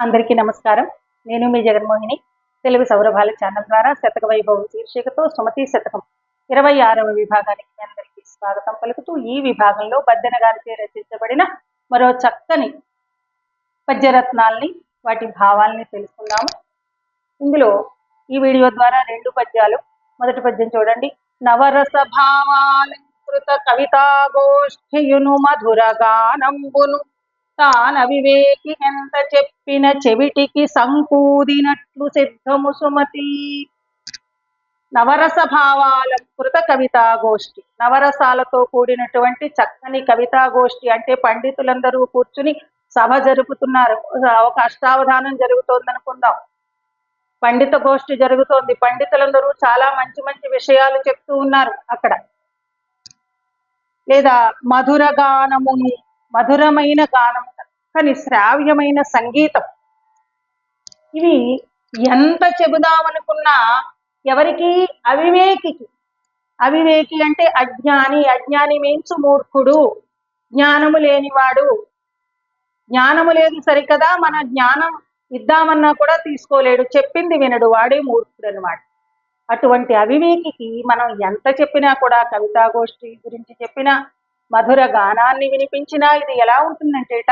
అందరికీ నమస్కారం. నేను మీ జగన్మోహిని. తెలుగు సౌరభాల ఛానల్ ద్వారా శతక వైభవం శీర్షికతో సుమతి శతకం ఇరవై ఆరవ విభాగానికి అందరికీ స్వాగతం పలుకుతూ ఈ విభాగంలో బద్దెన గారిచే రచించబడిన మరో చక్కని పద్యరత్నాల్ని వాటి భావాల్ని తెలుసుకుందాము. ఇందులో ఈ వీడియో ద్వారా రెండు పద్యాలు. మొదటి పద్యం చూడండి. నవరస భావాలంకృత కవితాగోష్ఠియును మధుర గానంబును తాన వివేకి ఎంత చెప్పిన చెవిటికి సంకూదినట్లు సిద్ధము సుమతి. నవరస భావాల కృత కవితా గోష్ఠి నవరసాలతో కూడినటువంటి చక్కని కవితా గోష్ఠి అంటే పండితులందరూ కూర్చుని సభ జరుపుతున్నారు. ఒక అష్టావధానం జరుగుతోంది అనుకుందాం పండిత గోష్ఠి జరుగుతోంది. పండితులందరూ చాలా మంచి మంచి విషయాలు చెప్తూ ఉన్నారు అక్కడ. లేదా మధుర గానమును మధురమైన గానం చక్కని శ్రావ్యమైన సంగీతం. ఇవి ఎంత చెబుదామనుకున్నా ఎవరికి అవివేకికి. అవివేకి అంటే అజ్ఞాని అజ్ఞాని మీన్స్ మూర్ఖుడు జ్ఞానము లేనివాడు. జ్ఞానము లేదు సరికదా మన జ్ఞానం ఇద్దామన్నా కూడా తీసుకోలేడు. చెప్పింది వినడు వాడే మూర్ఖుడు అనమాట అటువంటి అవివేకికి మనం ఎంత చెప్పినా కూడా కవితాగోష్ఠి గురించి చెప్పినా మధుర గానాన్ని వినిపించినా ఇది ఎలా ఉంటుందంటేట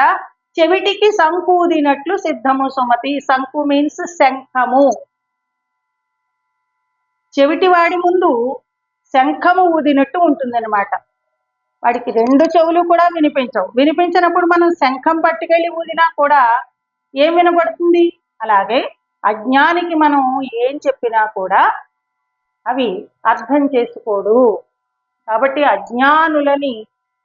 చెవిటికి సంకూదినట్లు సిద్ధము సుమతి. శంకు మీన్స్ శంఖము. చెవిటి వాడి ముందు శంఖము ఊదినట్టు ఉంటుందన్నమాట. వాడికి రెండు చెవులు కూడా వినిపించవు. వినిపించినప్పుడు మనం శంఖం పట్టుకెళ్ళి ఊదినా కూడా ఏం వినబడుతుంది అలాగే అజ్ఞానికి మనం ఏం చెప్పినా కూడా అవి అర్థం చేసుకోడు. కాబట్టి అజ్ఞానులని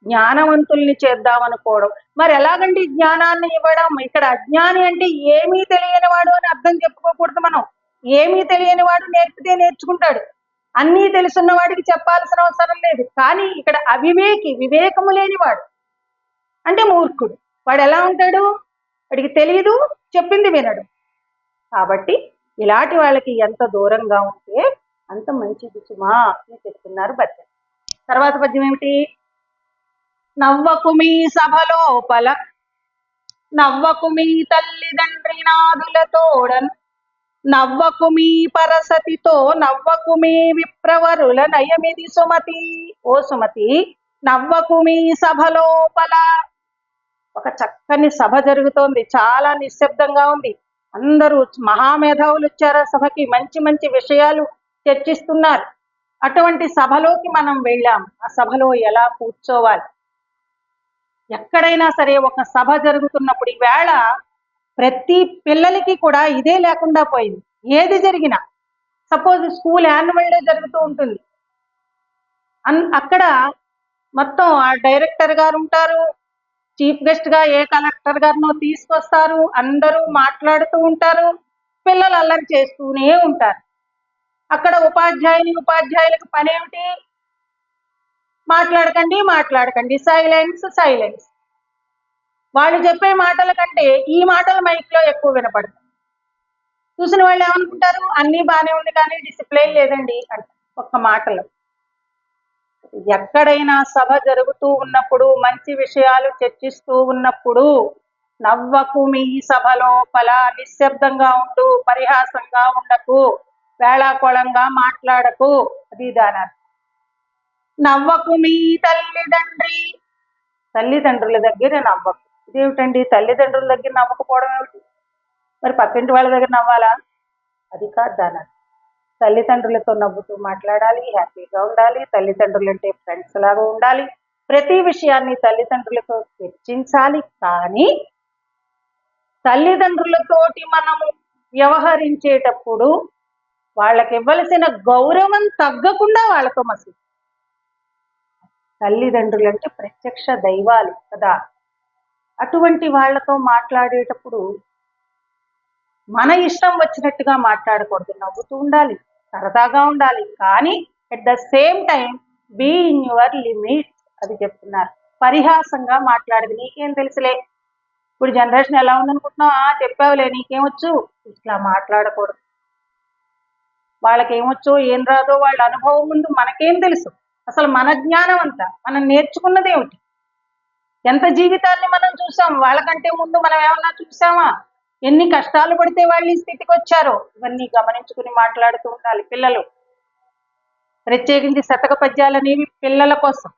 జ్ఞానవంతుల్ని చేద్దామనుకోవడం. మరి ఎలాగండి జ్ఞానాన్ని ఇవ్వడం? ఇక్కడ అజ్ఞాని అంటే ఏమీ తెలియని వాడు అని అర్థం చెప్పుకోకూడదు మనం. ఏమీ తెలియని వాడు నేర్పితే నేర్చుకుంటాడు. అన్నీ తెలుసున్న వాడికి చెప్పాల్సిన అవసరం లేదు. కానీ ఇక్కడ అవివేకి వివేకము లేనివాడు. అంటే మూర్ఖుడు. వాడు ఎలా ఉంటాడు? వాడికి తెలియదు చెప్పింది వినడు. కాబట్టి ఇలాంటి వాళ్ళకి ఎంత దూరంగా ఉంటే అంత మంచిది సుమా అని చెప్తున్నారు పద్యం తర్వాత పద్యం ఏమిటి? నవ్వకు మీ సభలోపల నవ్వకు మీ తల్లిదండ్రి నాదులతోడన్ నవ్వకు మీ పరసతితో నవ్వకు మీ విప్రవరుల నయమిది సుమతి. ఓ సుమతి నవ్వకు మీ సభలోపల. ఒక చక్కని సభ జరుగుతోంది చాలా నిశ్శబ్దంగా ఉంది. అందరూ మహామేధావులు వచ్చారు సభకి మంచి మంచి విషయాలు చర్చిస్తున్నారు. అటువంటి సభలోకి మనం వెళ్ళాం. ఆ సభలో ఎలా కూర్చోవాలి? ఎక్కడైనా సరే ఒక సభ జరుగుతున్నప్పుడు ఈవేళ ప్రతి పిల్లలకి కూడా ఇదే లేకుండా పోయింది. ఏది జరిగినా సపోజ్ స్కూల్ యాన్యువల్ డే జరుగుతూ ఉంటుంది. అన్ అక్కడ మొత్తం ఆ డైరెక్టర్ గారు ఉంటారు చీఫ్ గెస్ట్గా ఏ కలెక్టర్ గారినో తీసుకొస్తారు అందరూ మాట్లాడుతూ ఉంటారు పిల్లలు అల్లరి చేస్తూనే ఉంటారు. అక్కడ ఉపాధ్యాయుని ఉపాధ్యాయులకు పని ఏమిటి మాట్లాడకండి మాట్లాడకండి. సైలెన్స్ సైలెన్స్ వాళ్ళు చెప్పే మాటల కంటే ఈ మాటలు మైక్లో ఎక్కువ వినపడతాయి. చూసిన వాళ్ళు ఏమనుకుంటారు? అన్నీ బాగానే ఉంది కానీ డిసిప్లైన్ లేదండి అంట ఒక్క మాటలో. ఎక్కడైనా సభ జరుగుతూ ఉన్నప్పుడు మంచి విషయాలు చర్చిస్తూ ఉన్నప్పుడు నవ్వకు మీ సభలో లోపల నిశ్శబ్దంగా ఉండు పరిహాసంగా ఉండకు వేళాకోళంగా మాట్లాడకు. అది దాని నవ్వకు మీ తల్లిదండ్రి. తల్లిదండ్రుల దగ్గర నవ్వకు. ఇదేమిటండి? తల్లిదండ్రుల దగ్గర నవ్వకపోవడం ఏమిటి? మరి పక్కింటి వాళ్ళ దగ్గర నవ్వాలా? అది కాదు దాని. తల్లిదండ్రులతో నవ్వుతూ మాట్లాడాలి హ్యాపీగా ఉండాలి. తల్లిదండ్రులు అంటే ఫ్రెండ్స్ లాగా ఉండాలి. ప్రతి విషయాన్ని తల్లిదండ్రులతో చర్చించాలి. కానీ తల్లిదండ్రులతోటి మనము వ్యవహరించేటప్పుడు వాళ్ళకి ఇవ్వలసిన గౌరవం తగ్గకుండా వాళ్ళతో మసి తల్లిదండ్రులు అంటే ప్రత్యక్ష దైవాలు కదా. అటువంటి వాళ్ళతో మాట్లాడేటప్పుడు మన ఇష్టం వచ్చినట్టుగా మాట్లాడకూడదు. నవ్వుతూ ఉండాలి సరదాగా ఉండాలి. కానీ at the same time be in your limit అది చెప్తున్నారు. పరిహాసంగా మాట్లాడదు నీకేం తెలుసులే? ఇప్పుడు జనరేషన్ ఎలా ఉందనుకుంటున్నావు? ఆ చెప్పావులే నీకేమొచ్చు? ఇట్లా మాట్లాడకూడదు. వాళ్ళకేమొచ్చో ఏం రాదో వాళ్ళ అనుభవం ముందు మనకేం తెలుసు? అసలు మన జ్ఞానం అంతా మనం నేర్చుకున్నది ఏమిటి? ఎంత జీవితాన్ని మనం చూసాం? వాళ్ళకంటే ముందు మనం ఏమన్నా చూసామా? ఎన్ని కష్టాలు పడితే వాళ్ళు ఈ స్థితికి వచ్చారో? ఇవన్నీ గమనించుకుని మాట్లాడుతూ ఉండాలి పిల్లలు. ప్రత్యేకించి శతక పద్యాలు అనేవి పిల్లల కోసం.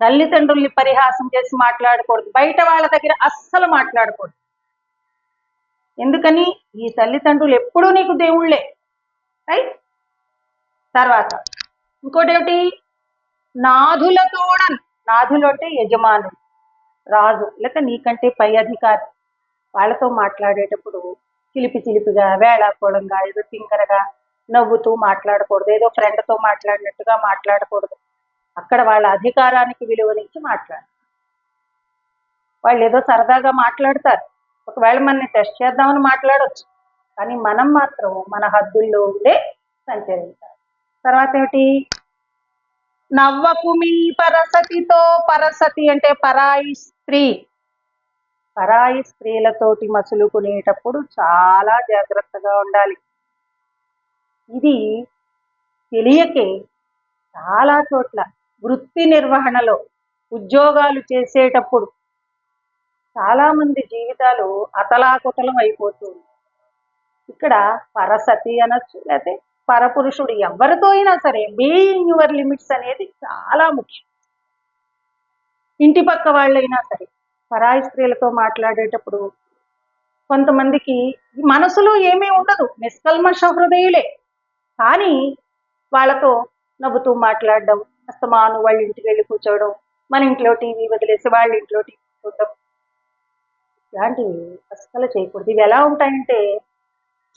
తల్లిదండ్రుల్ని పరిహాసం చేసి మాట్లాడకూడదు. బయట వాళ్ళ దగ్గర అస్సలు మాట్లాడకూడదు. ఎందుకని? ఈ తల్లిదండ్రులు ఎప్పుడూ నీకు దేవుళ్ళే. రైట్? తర్వాత. ఇంకోటి ఏమిటి నాథులతోడన్ నాథులు అంటే యజమానులు రాజు లేక నీకంటే పై అధికారి. వాళ్ళతో మాట్లాడేటప్పుడు చిలిపి చిలిపిగా వేళాకోళంగా ఏదో తింకరగా నవ్వుతూ మాట్లాడకూడదు ఏదో ఫ్రెండ్తో మాట్లాడినట్టుగా మాట్లాడకూడదు. అక్కడ వాళ్ళ అధికారానికి విలువనిచ్చి మాట్లాడాలి వాళ్ళు ఏదో సరదాగా మాట్లాడతారు. ఒకవేళ మనని టెస్ట్ చేద్దామని మాట్లాడవచ్చు కానీ మనం మాత్రం మన హద్దుల్లో ఉండే సంచరించాలి తర్వాత ఏమిటి? నవ్వకుమి పరసతితో పరసతి అంటే పరాయి స్త్రీ. పరాయి స్త్రీలతోటి మసులుకునేటప్పుడు చాలా జాగ్రత్తగా ఉండాలి. ఇది తెలియకే చాలా చోట్ల వృత్తి నిర్వహణలో ఉద్యోగాలు చేసేటప్పుడు చాలామంది జీవితాలు అతలాకుతలం అయిపోతుంది ఇక్కడ పరసతి అనొచ్చు లేకపోతే పరపురుషుడు ఎవరితో అయినా సరే బీయింగ్ యువర్ లిమిట్స్ అనేది చాలా ముఖ్యం. ఇంటి పక్క వాళ్ళైనా సరే పరాయి స్త్రీలతో మాట్లాడేటప్పుడు కొంతమందికి మనసులో ఏమీ ఉండదు నిష్కల్మష హృదయులే కానీ వాళ్ళతో నవ్వుతూ మాట్లాడడం అస్తమాను వాళ్ళ ఇంటికి వెళ్ళి కూర్చోవడం మన ఇంట్లో టీవీ వదిలేసి వాళ్ళ ఇంట్లో టీవీ చూడడం ఇలాంటివి అస్సలు చేయకూడదు. ఇవి ఎలా ఉంటాయంటే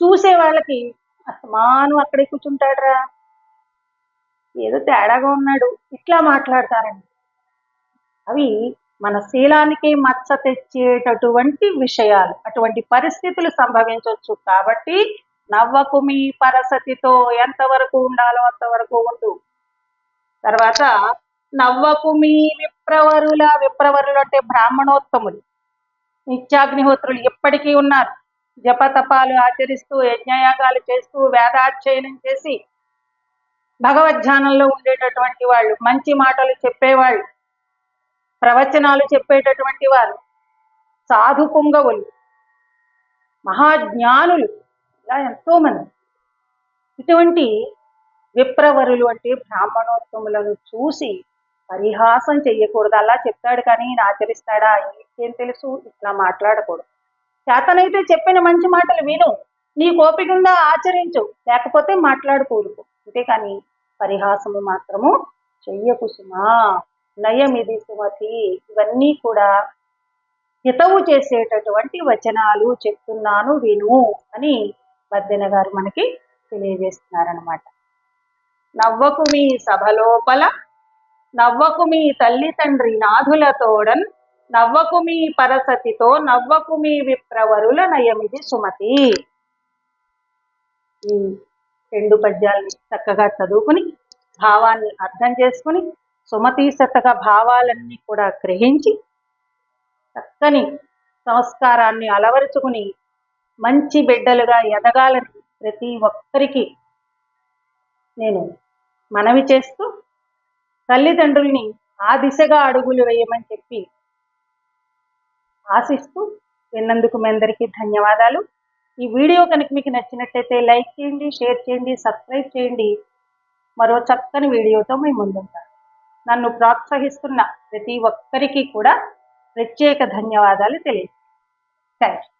చూసే వాళ్ళకి అస్తమాను అక్కడే కూర్చుంటాడరా. ఏదో తేడాగా ఉన్నాడు. ఇట్లా మాట్లాడతారండి. అవి మన శీలానికి మచ్చ తెచ్చేటటువంటి విషయాలు. అటువంటి పరిస్థితులు సంభవించవచ్చు కాబట్టి నవ్వకు మీ పరసతితో ఎంతవరకు ఉండాలో అంతవరకు ఉండు. తర్వాత నవ్వకు మీ విప్రవరుల విప్రవరులు అంటే బ్రాహ్మణోత్తములు. నిత్యాగ్నిహోత్రులు ఎప్పటికీ ఉన్నారు. జపతపాలు ఆచరిస్తూ యజ్ఞయాగాలు చేస్తూ వేదాధ్యయనం చేసి భగవద్ధ్యానంలో ఉండేటటువంటి వాళ్ళు మంచి మాటలు చెప్పేవాళ్ళు ప్రవచనాలు చెప్పేటటువంటి వారు సాధు పుంగవులు మహాజ్ఞానులు ఇలా ఎంతో మంది ఇటువంటి విప్రవరులు అంటే బ్రాహ్మణోత్తములను చూసి పరిహాసం చెయ్యకూడదు. అలా చెప్తాడు కానీ ఈయన ఆచరిస్తాడా? ఏం తెలుసు? ఇట్లా మాట్లాడకూడదు. చేతనైతే చెప్పిన మంచి మాటలు విను. నీ కోపిక ఉందా ఆచరించు. లేకపోతే మాట్లాడుకోరుకు అంతేకాని పరిహాసము మాత్రము చెయ్యకు సుమా. నయమిది సుమతి. ఇవన్నీ కూడా హితవు చేసేటటువంటి వచనాలు చెప్తున్నాను విను అని మద్దెన గారు మనకి తెలియజేస్తున్నారనమాట నవ్వకు మీ సభలోపల నవ్వకు మీ తల్లి తండ్రి నాథులతోడన్ నవ్వకు మీ పరసతితో నవ్వకు మీ విప్రవరుల నయమిది సుమతి. ఈ రెండు పద్యాల్ని చక్కగా చదువుకుని భావాన్ని అర్థం చేసుకుని సుమతి శతక భావాలన్నీ కూడా గ్రహించి చక్కని సంస్కారాన్ని అలవరుచుకుని మంచి బిడ్డలుగా ఎదగాలని ప్రతి ఒక్కరికి నేను మనవి చేస్తూ తల్లిదండ్రుల్ని ఆ దిశగా అడుగులు వేయమని చెప్పి ఆశిస్తూ విన్నందుకు మీ అందరికీ ధన్యవాదాలు. ఈ వీడియో కనుక మీకు నచ్చినట్టయితే లైక్ చేయండి షేర్ చేయండి సబ్స్క్రైబ్ చేయండి. మరో చక్కని వీడియోతో మేము ముందుంటాం. నన్ను ప్రోత్సహిస్తున్న ప్రతి ఒక్కరికి కూడా ప్రత్యేక ధన్యవాదాలు తెలియజేస్తాను థ్యాంక్ యూ